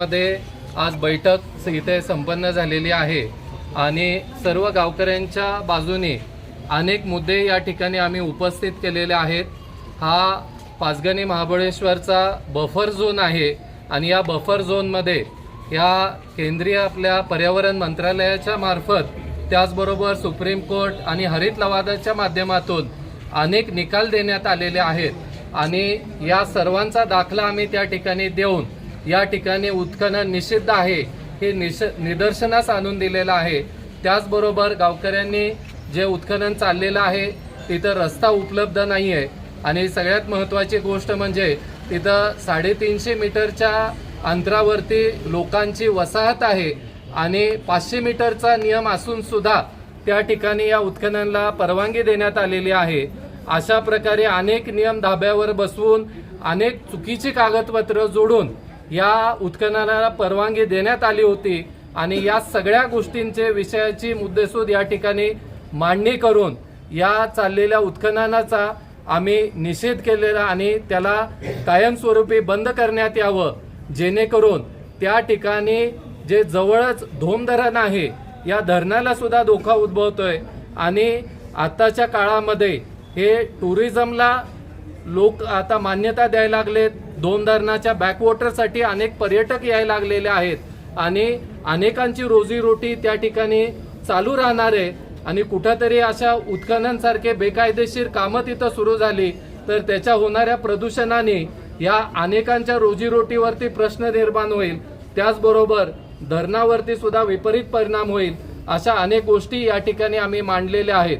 मध्ये आज बैठक इथे संपन्न झालेली आहे. आणि सर्व गावकऱ्यांच्या बाजूने अनेक मुद्दे या ठिकाणी आम्ही उपस्थित केलेले आहेत. हा पाचगणी महाबळेश्वरचा बफर झोन आहे आणि या बफर झोनमध्ये या केंद्रीय आपल्या पर्यावरण मंत्रालयाच्या मार्फत त्याचबरोबर सुप्रीम कोर्ट आणि हरित लवादाच्या माध्यमातून अनेक निकाल देण्यात आलेले आहेत. आणि या सर्वांचा दाखला आम्ही त्या ठिकाणी देऊन या ठिकाणी उत्खनन निषिद्ध आहे. हे निश निदर्शनास आणून दिलेलं आहे. त्याचबरोबर गावकऱ्यांनी जे उत्खनन चाललेलं आहे तिथं रस्ता उपलब्ध नाही आहे आणि सगळ्यात महत्त्वाची गोष्ट म्हणजे तिथं साडेतीनशे मीटरच्या अंतरावरती लोकांची वसाहत आहे. आणि पाचशे मीटरचा नियम असूनसुद्धा त्या ठिकाणी या उत्खननाला परवानगी देण्यात आलेली आहे. अशा प्रकारे अनेक नियम धाब्यावर बसवून अनेक चुकीची कागदपत्र जोडून या उत्खननाला परवानगी देण्यात आली होती आणि या सगळ्या गोष्टींचे विषयाची मुद्देसूद या ठिकाणी मांडणी करून या चाललेल्या उत्खननाचा आम्ही निषेध केलेला आणि त्याला कायमस्वरूपी बंद करण्यात यावं जेणेकरून त्या ठिकाणी जे जवळच धोम धरण आहे या धरणाला सुद्धा धोका उद्भवतोय. आणि आत्ताच्या काळामध्ये हे टुरिझमला लोक आता मान्यता द्यायला लागलेत. दोन धरणाच्या बॅकवॉटरसाठी अनेक पर्यटक यायला लागलेले आहेत. आणि अनेकांची रोजीरोटी त्या ठिकाणी चालू राहणार आहे. आणि कुठंतरी अशा उत्खननसारखे बेकायदेशीर कामं तिथं सुरू झाली तर त्याच्या होणाऱ्या प्रदूषणाने या अनेकांच्या रोजीरोटीवरती प्रश्न निर्माण होईल. त्याचबरोबर धरणावरती सुद्धा विपरीत परिणाम होईल अशा अनेक गोष्टी या ठिकाणी आम्ही मांडलेल्या आहेत.